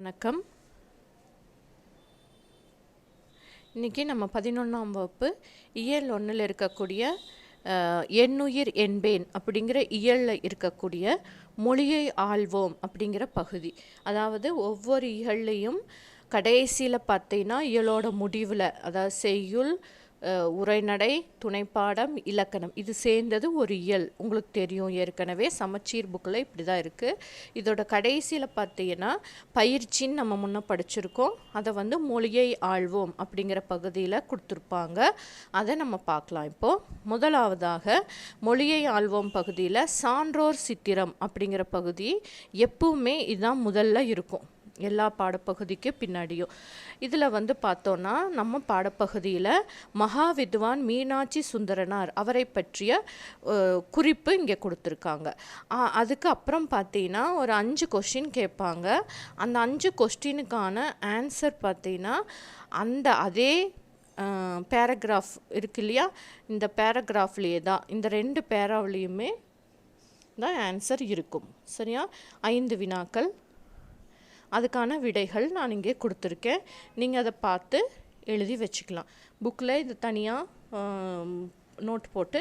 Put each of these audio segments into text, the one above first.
வணக்கம். இன்றைக்கி நம்ம பதினொன்றாம் வகுப்பு இயல் ஒன்றில் இருக்கக்கூடிய எண்ணுயிர் என்பேன் அப்படிங்கிற இயலில் இருக்கக்கூடிய மொழியை ஆள்வோம் அப்படிங்கிற பகுதி. அதாவது ஒவ்வொரு இயல்லையும் கடைசியில் பார்த்தீங்கன்னா இயலோட முடிவில் அதாவது செய்யுள் உரைநடை துணைப்பாடம் இலக்கணம். இது சேர்ந்தது ஒரு இயல். உங்களுக்கு தெரியும் ஏற்கனவே சமச்சீர் புக்கில் இப்படி தான் இருக்குது இதோட கடைசியில் பார்த்தீங்கன்னா பயிற்சின்னு நம்ம முன்னே படிச்சிருக்கோம். அதை வந்து மொழியை ஆழ்வோம் அப்படிங்கிற பகுதியில் கொடுத்துருப்பாங்க. அதை நம்ம பார்க்கலாம் இப்போது முதலாவதாக மொழியை ஆழ்வோம் பகுதியில் சான்றோர் சித்திரம் அப்படிங்கிற பகுதி எப்பவுமே இதுதான் முதல்ல இருக்கும். எல்லா பாடப்பகுதிக்கு பின்னாடியும். இதில் வந்து பார்த்தோன்னா நம்ம பாடப்பகுதியில் மகா வித்வான் மீனாட்சி சுந்தரனார் அவரை பற்றிய குறிப்பு இங்கே கொடுத்துருக்காங்க. அதுக்கு அப்புறம் பார்த்தீங்கன்னா ஒரு அஞ்சு கொஷின் கேட்பாங்க. அந்த அஞ்சு கொஸ்டினுக்கான ஆன்சர் பார்த்தீங்கன்னா அந்த அதே பேராகிராஃப் இருக்கு இல்லையா? இந்த பேராகிராஃப்லேயே தான். இந்த ரெண்டு பேராவிலையுமே தான் ஆன்சர் இருக்கும். சரியா? ஐந்து வினாக்கள். அதுக்கான விடைகள் நான் இங்கே கொடுத்துருக்கேன். நீங்கள் அதை பார்த்து எழுதி வச்சுக்கலாம். புக்கில் இது தனியாக நோட் போட்டு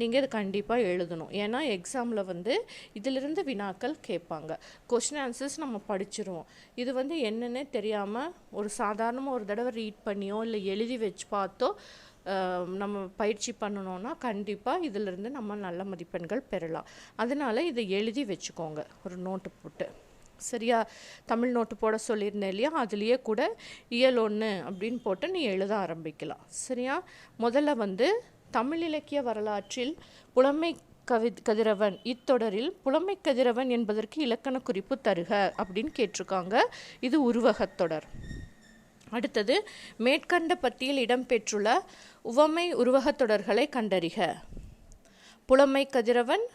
நீங்கள் இது கண்டிப்பாக எழுதணும். ஏன்னா எக்ஸாமில் வந்து இதிலிருந்து வினாக்கள் கேட்பாங்க. கொஷின் ஆன்சர்ஸ் நம்ம படிச்சிருவோம். இது வந்து என்னன்னே தெரியாமல் ஒரு சாதாரணமாக ஒரு தடவை ரீட் பண்ணியோ இல்லை எழுதி வச்சு பார்த்தோ நம்ம பயிற்சி பண்ணணும்னா கண்டிப்பாக இதிலிருந்து நம்ம நல்ல மதிப்பெண்கள் பெறலாம். அதனால் இதை எழுதி வச்சுக்கோங்க. ஒரு நோட்டு போட்டு. சரியா தமிழ் நோட்டு போட சொல்லியிருந்தேன் இல்லையா? அதுலேயே கூட இயல் ஒன்று அப்படின்னு போட்டு நீ எழுத ஆரம்பிக்கலாம். சரியா? முதல்ல வந்து தமிழ் இலக்கிய வரலாற்றில் புலமை கவி கதிரவன் இத்தொடரில் புலமை கதிரவன் என்பதற்கு இலக்கண குறிப்பு தருக அப்படின்னு கேட்டிருக்காங்க. இது உருவகத் தொடர். அடுத்தது மேற்கண்ட பத்தியில் இடம்பெற்றுள்ள உவமை உருவகத் தொடர்களை கண்டறிக. புலமை கதிரவன்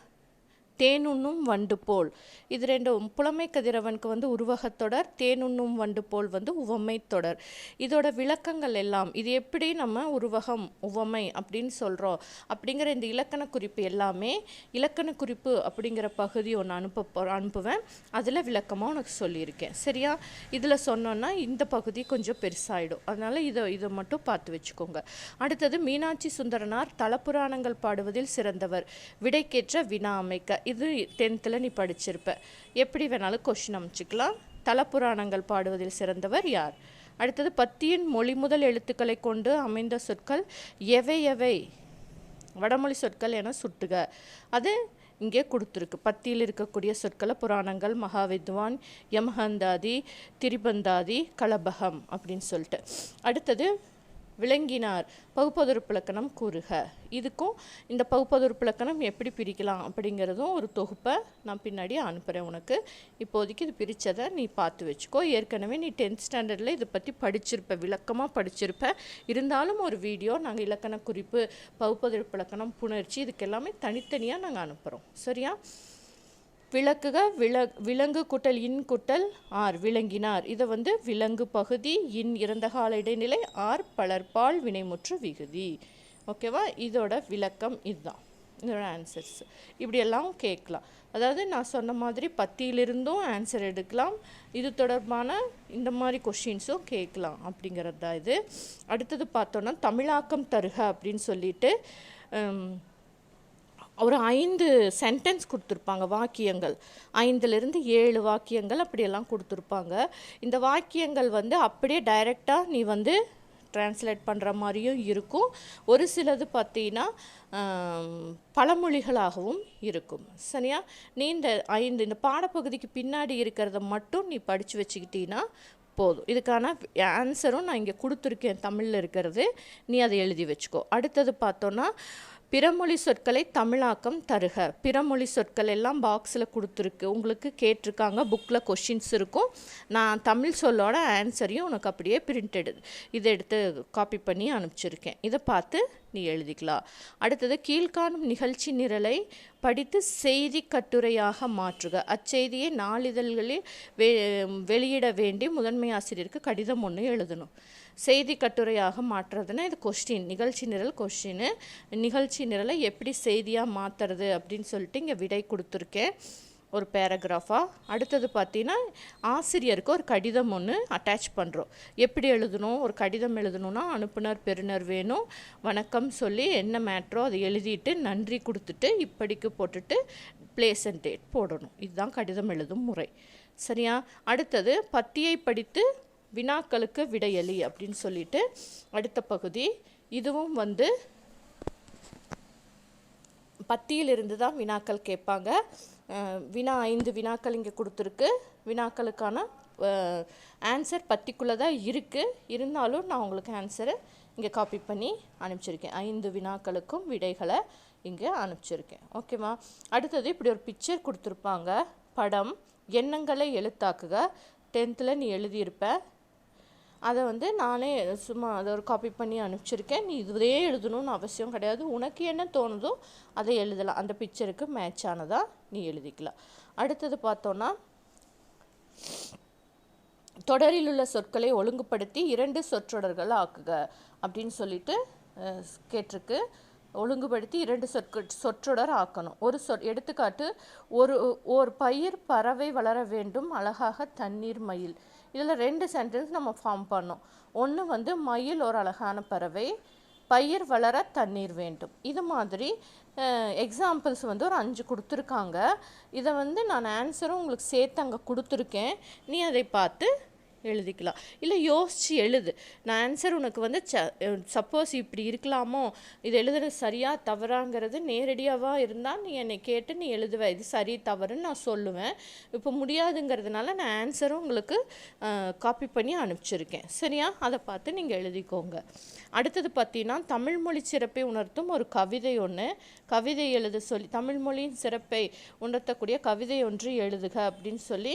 தேனுண்ணும் வண்டு போல். இது ரெண்டும் புலமை கதிரவனுக்கு வந்து உருவகத் தொடர் தேனுண்ணும் வண்டு போல் வந்து உவமை தொடர். இதோட விளக்கங்கள் எல்லாம் இது எப்படி நம்ம உருவகம் உவமை அப்படின்னு சொல்கிறோம் அப்படிங்கிற இந்த இலக்கண குறிப்பு எல்லாமே இலக்கண குறிப்பு அப்படிங்கிற பகுதி ஒன்று அனுப்ப போ- அனுப்புவேன். அதில் விளக்கமாக உனக்கு சொல்லியிருக்கேன். சரியா? இதில் சொன்னோன்னா இந்த பகுதி கொஞ்சம் பெருசாயிடும். அதனால் இதை இதை மட்டும் பார்த்து வச்சுக்கோங்க. அடுத்தது மீனாட்சி சுந்தரனார் தலப்புராணங்கள் பாடுவதில் சிறந்தவர். விடைக்கேற்ற வினா அமைக்க. இது டென்த்தில் நீ படிச்சிருப்ப. எப்படி வேணாலும் கொஷின் அமைச்சிக்கலாம். தலப்புராணங்கள் பாடுவதில் சிறந்தவர் யார்? அடுத்தது பத்தியின் மொழி முதல் எழுத்துக்களை கொண்டு அமைந்த சொற்கள் எவை எவை? வடமொழி சொற்கள் என சுட்டுக. அது இங்கே கொடுத்துருக்கு. பத்தியில் இருக்கக்கூடிய சொற்களை புராணங்கள் மகாவித்வான் யமஹந்தாதி திரிபந்தாதி கலபகம் அப்படின்னு சொல்லிட்டு. அடுத்தது விளங்கினார். பகுப்பதொருப்பிலக்கணம் கூறுக. இதுக்கும் இந்த பகுப்பதொருப்பிலக்கணம் எப்படி பிரிக்கலாம் அப்படிங்கிறதும் ஒரு தொகுப்பை நான் பின்னாடி அனுப்புகிறேன் உனக்கு. இப்போதைக்கு இது பிரித்ததை நீ பார்த்து வச்சுக்கோ. ஏற்கனவே நீ டென்த் ஸ்டாண்டர்டில் இதை பற்றி படிச்சிருப்ப விளக்கமாக படிச்சிருப்ப. இருந்தாலும் ஒரு வீடியோ நாங்கள் இலக்கண குறிப்பு பகுப்பதொருப்பிலக்கணம் புணர்ச்சி இதுக்கு எல்லாமே தனித்தனியாக நாங்கள் அனுப்புகிறோம் சரியா? விளக்குக வில விலங்கு குட்டல் இன் குட்டல் ஆர் விளங்கினார். இதை வந்து விலங்கு பகுதி இன் இறந்தகால இடைநிலை ஆர் பலர்பால் வினைமுற்று விகுதி. ஓகேவா இதோட விளக்கம் இதுதான். இதோட ஆன்சர்ஸ் இப்படியெல்லாம் கேட்கலாம். அதாவது நான் சொன்ன மாதிரி பத்தியிலிருந்தும் ஆன்சர் எடுக்கலாம். இது தொடர்பான இந்த மாதிரி கொஷின்ஸும் கேட்கலாம் அப்படிங்கிறது தான் இது. அடுத்தது பார்த்தோன்னா தமிழாக்கம் தருக அப்படின்னு சொல்லிட்டு ஒரு ஐந்து சென்டென்ஸ் கொடுத்துருப்பாங்க வாக்கியங்கள். ஐந்துலேருந்து ஏழு வாக்கியங்கள் அப்படியெல்லாம் கொடுத்துருப்பாங்க. இந்த வாக்கியங்கள் வந்து அப்படியே டைரெக்டாக நீ வந்து ட்ரான்ஸ்லேட் பண்ணுற மாதிரியும் இருக்கும். ஒரு சிலது பார்த்தீங்கன்னா பழமொழிகளாகவும் இருக்கும். சரியா? நீ இந்த ஐந்து இந்த பாடப்பகுதிக்கு பின்னாடி இருக்கிறத மட்டும் நீ படித்து வச்சுக்கிட்டீங்கன்னா போதும். இதுக்கான ஆன்சரும் நான் இங்கே கொடுத்துருக்கேன் தமிழில் இருக்கிறது. நீ அதை எழுதி வச்சுக்கோ. அடுத்தது பார்த்தோன்னா பிறமொழி சொற்களை தமிழாக்கம் தருக. பிறமொழி சொற்கள் எல்லாம் பாக்ஸில் கொடுத்துருக்கு. உங்களுக்கு கேட்டிருக்காங்க புக்கில் கொஷின்ஸ் இருக்கும். நான் தமிழ் சொல்லோட ஆன்சரையும் உனக்கு அப்படியே பிரிண்டெடு இதை எடுத்து காப்பி பண்ணி அனுப்பிச்சிருக்கேன். இதை பார்த்து நீ எழுதிக்கலாம். அடுத்தது கீழ்காணும் நிகழ்ச்சி நிரலை படித்து செய்தி கட்டுரையாக மாற்றுக. அச்செய்தியை நாளிதழ்களில் வெ வெளியிட வேண்டி முதன்மை ஆசிரியருக்கு கடிதம் ஒன்று எழுதணும். செய்தி கட்டுரையாக மாற்றுறதுன்னா இது கொஸ்டின் நிகழ்ச்சி நிரல் கொஸ்டின் நிகழ்ச்சி நிரலை எப்படி செய்தியாக மாற்றுறது அப்படின்னு சொல்லிட்டு இங்கே விடை கொடுத்துருக்கேன். ஒரு பேராகிராஃபாக அடுத்தது பார்த்தீங்கன்னா ஆசிரியருக்கு ஒரு கடிதம் ஒன்று அட்டாச் பண்ணுறோம் எப்படி எழுதணும்? ஒரு கடிதம் எழுதணும்னா அனுப்புனர் பெறுநர் வேணும். வணக்கம் சொல்லி என்ன மேட்ரோ அதை எழுதிட்டு நன்றி கொடுத்துட்டு இப்படிக்கு போட்டுட்டு பிளேஸ் அண்ட் டேட் போடணும். இதுதான் கடிதம் எழுதும் முறை. சரியா? அடுத்தது பத்தியை படித்து வினாக்களுக்கு விடையளி அப்படின்னு சொல்லிட்டு அடுத்த பகுதி. இதுவும் வந்து பத்தியிலிருந்து தான் வினாக்கள் கேட்பாங்க. வினா ஐந்து வினாக்கள் இங்கே கொடுத்துருக்கு. வினாக்களுக்கான ஆன்சர் பத்திக்குள்ளே தான் இருக்குது இருந்தாலும் நான் உங்களுக்கு ஆன்சரை இங்கே காப்பி பண்ணி அனுப்பிச்சிருக்கேன். ஐந்து வினாக்களுக்கும் விடைகளை இங்கே அனுப்பிச்சிருக்கேன். ஓகேவா அடுத்தது இப்படி ஒரு பிக்சர் கொடுத்துருப்பாங்க. படம் எண்ணங்களை எழுத்தாக்குக. டென்த்தில் நீ எழுதியிருப்ப அதை வந்து நானே சும்மா அதை ஒரு காப்பி பண்ணி அனுப்பிச்சிருக்கேன். நீ இதுவே எழுதணும்னு அவசியம் கிடையாது. உனக்கு என்ன தோணுதோ அதை எழுதலாம். அந்த பிக்சருக்கு மேட்ச் ஆனதாக நீ எழுதிக்கலாம். அடுத்தது பார்த்தோன்னா தொடரில் உள்ள சொற்களை ஒழுங்குபடுத்தி இரண்டு சொற்றொடர்கள் ஆக்குக அப்படின்னு சொல்லிட்டு கேட்டிருக்கு. ஒழுங்குபடுத்தி இரண்டு சொற்க சொற்றொடர் ஆக்கணும். ஒரு சொற் எடுத்துக்காட்டு ஒரு ஒரு பயிர் பறவை வளர வேண்டும் அழகாக தண்ணீர் மயில். இதில் ரெண்டு சென்டென்ஸ் நம்ம ஃபார்ம் பண்ணோம். ஒன்று வந்து மயில் ஒரு அழகான பறவை பயிர் வளர தண்ணீர் வேண்டும். இது மாதிரி எக்ஸாம்பிள்ஸ் வந்து ஒரு அஞ்சு கொடுத்துருக்காங்க. இதை வந்து நான் ஆன்சரும் உங்களுக்கு சேர்த்து அங்கே கொடுத்துருக்கேன். நீ அதை பார்த்து எழுதிக்கலாம். இல்லை யோசித்து எழுது. நான் ஆன்சர் உனக்கு வந்து ச சப்போஸ் இப்படி இருக்கலாமோ? இது எழுதுறது சரியா தவறாங்கிறது நேரடியாகவாக இருந்தால் நீ என்னை கேட்டு நீ எழுதுவ. இது சரி தவறுன்னு நான் சொல்லுவேன். இப்போ முடியாதுங்கிறதுனால நான் ஆன்சரும் உங்களுக்கு காப்பி பண்ணி அனுப்பிச்சிருக்கேன். சரியா? அதை பார்த்து நீங்கள் எழுதிக்கோங்க. அடுத்தது பார்த்தீங்கன்னா தமிழ் மொழி சிறப்பை உணர்த்தும் ஒரு கவிதை ஒன்று கவிதை எழுத சொல்லி தமிழ் மொழியின் சிறப்பை உணர்த்தக்கூடிய கவிதை ஒன்று எழுதுக அப்படின்னு சொல்லி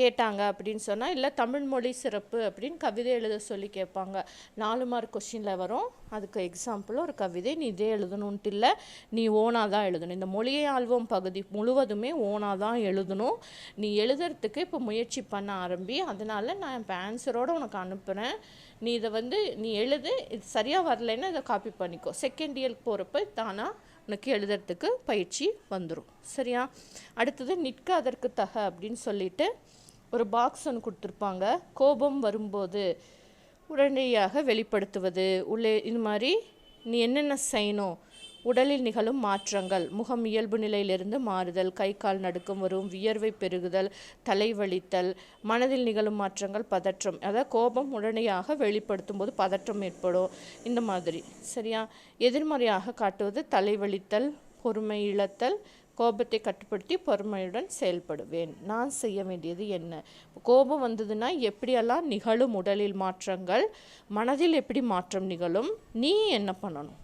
கேட்டாங்க அப்படின்னு சொன்னால் இல்லை தமிழ் மொழி சிறப்பு அப்படின்னு கவிதை எழுத சொல்லி கேட்பாங்க. நாலு மார்க் கொஷினில் வரும். அதுக்கு எக்ஸாம்பிள் ஒரு கவிதை நீ இதே எழுதணுன்ட்டு இல்லை நீ ஓனாக தான் எழுதணும். இந்த மொழியை ஆல்வம் பகுதி முழுவதுமே ஓனாக தான் எழுதணும். நீ எழுதுறதுக்கு இப்போ முயற்சி பண்ண ஆரம்பி அதனால் நான் இப்போ ஆன்சரோடு உனக்கு அனுப்புகிறேன் நீ இதை வந்து நீ எழுது இது சரியாக வரலைன்னா இதை காப்பி பண்ணிக்கோ. செகண்ட் இயர்க்கு போகிறப்ப தானாக உனக்கு எழுதுறதுக்கு பயிற்சி வந்துடும் சரியா? அடுத்தது நிற்க அதற்கு தக அப்படின்னு சொல்லிட்டு ஒரு பாக்ஸ் ஒன்று கொடுத்துருப்பாங்க. கோபம் வரும்போது உடனடியாக வெளிப்படுத்துவது உள்ளே இது மாதிரி நீ என்னென்ன செய்யணும் உடலில் நிகழும் மாற்றங்கள் முகம் இயல்பு நிலையிலிருந்து மாறுதல் கை கால் நடுக்கம் வரும் வியர்வை பெருகுதல் தலைவலித்தல் மனதில் நிகழும் மாற்றங்கள் பதற்றம். அதாவது கோபம் உடனடியாக வெளிப்படுத்தும் போது பதற்றம் ஏற்படும். இந்த மாதிரி. சரியா? எதிர்மறையாக காட்டுவது தலைவலித்தல் பொறுமை இழத்தல் கோபத்தை கட்டுப்படுத்தி பொறுமையுடன் செயல்படுவேன். நான் செய்ய வேண்டியது என்ன? கோபம் வந்ததுன்னா எப்படியெல்லாம் நிகழும் உடலில் மாற்றங்கள் மனதில் எப்படி மாற்றம் நிகழும் நீ என்ன பண்ணணும்?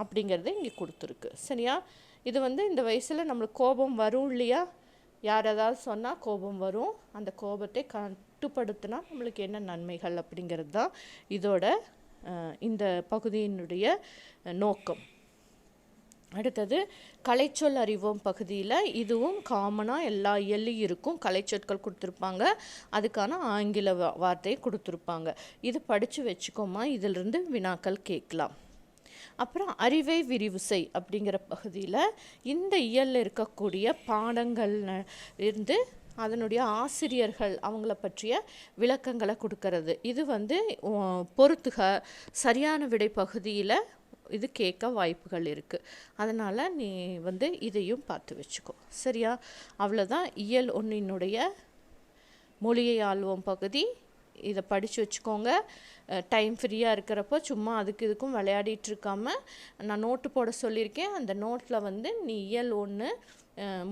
அப்படிங்கிறது இங்கே கொடுத்துருக்கு. சரியா? இது வந்து இந்த வயசில் நம்மளுக்கு கோபம் வரும் இல்லையா? யார் ஏதாவது சொன்னால் கோபம் வரும். அந்த கோபத்தை கட்டுப்படுத்தினா நம்மளுக்கு என்ன நன்மைகள் அப்படிங்கிறது தான் இதோட இந்த பகுதியினுடைய நோக்கம். அடுத்தது கலைச்சொல் அறிவோம் பகுதியில் இதுவும் காமனாக எல்லா இயல்லையும் இருக்கும் கலைச்சொற்கள் கொடுத்துருப்பாங்க. அதுக்கான ஆங்கில வார்த்தையை கொடுத்துருப்பாங்க. இது படித்து வச்சுக்கோமா இதிலிருந்து வினாக்கள் கேட்கலாம். அப்புறம் அறிவை விரிவு செய் அப்படிங்கிற பகுதியில் இந்த இயலில் இருக்கக்கூடிய பாடங்கள் இருந்து அதனுடைய ஆசிரியர்கள் அவங்கள பற்றிய விளக்கங்களை கொடுக்கறது. இது வந்து பொறுத்துக சரியான விடை பகுதியில் இது கேட்க வாய்ப்புகள் இருக்குது அதனால் நீ வந்து இதையும் பார்த்து வச்சுக்கோ. சரியா? அவ்வளோதான் இயல் ஒன்றினுடைய மொழியை ஆள்வோம் பகுதி. இதை படித்து வச்சுக்கோங்க. டைம் ஃப்ரீயாக இருக்கிறப்போ சும்மா அதுக்கு இதுக்கும் விளையாடிட்டு இருக்காமல் நான் நோட்டு போட சொல்லியிருக்கேன். அந்த நோட்டில் வந்து நீ இயல் ஒன்று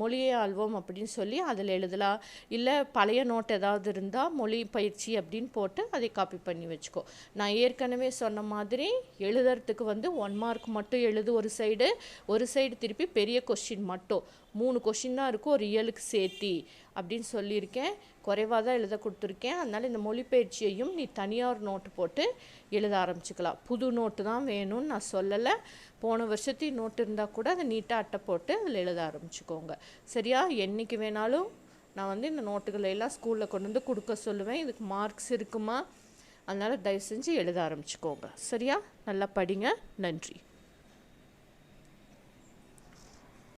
மொழியை ஆள்வோம் அப்படின்னு சொல்லி அதில் எழுதலாம். இல்லை பழைய நோட் ஏதாவது இருந்தால் மொழி பயிற்சி அப்படின்னு போட்டு அதை காப்பி பண்ணி வச்சுக்கோ. நான் ஏற்கனவே சொன்ன மாதிரி எழுதுறதுக்கு வந்து ஒன் மார்க் மட்டும் எழுது ஒரு சைடு ஒரு சைடு திருப்பி பெரிய கொஸ்டின் மட்டும். மூணு கொஷின் தான் இருக்கும். ஒரு இயலுக்கு சேர்த்தி அப்படின்னு சொல்லியிருக்கேன். குறைவாக தான் எழுத கொடுத்துருக்கேன். அதனால் இந்த மொழிபெயர்ச்சியையும் நீ தனியார் நோட்டு போட்டு எழுத ஆரம்பிச்சுக்கலாம். புது நோட்டு தான் வேணும்னு நான் சொல்லலை. போன வருஷத்தையும் நோட்டு இருந்தால் கூட அதை நீட்டாக அட்டை போட்டு அதில் எழுத ஆரம்பிச்சுக்கோங்க. சரியா? என்றைக்கு வேணாலும் நான் வந்து இந்த நோட்டுகளை எல்லாம் ஸ்கூலில் கொண்டு வந்து கொடுக்க சொல்லுவேன். இதுக்கு மார்க்ஸ் இருக்குமா? அதனால் தயவு செஞ்சு எழுத ஆரம்பிச்சுக்கோங்க. சரியா? நல்லா படிங்க. நன்றி.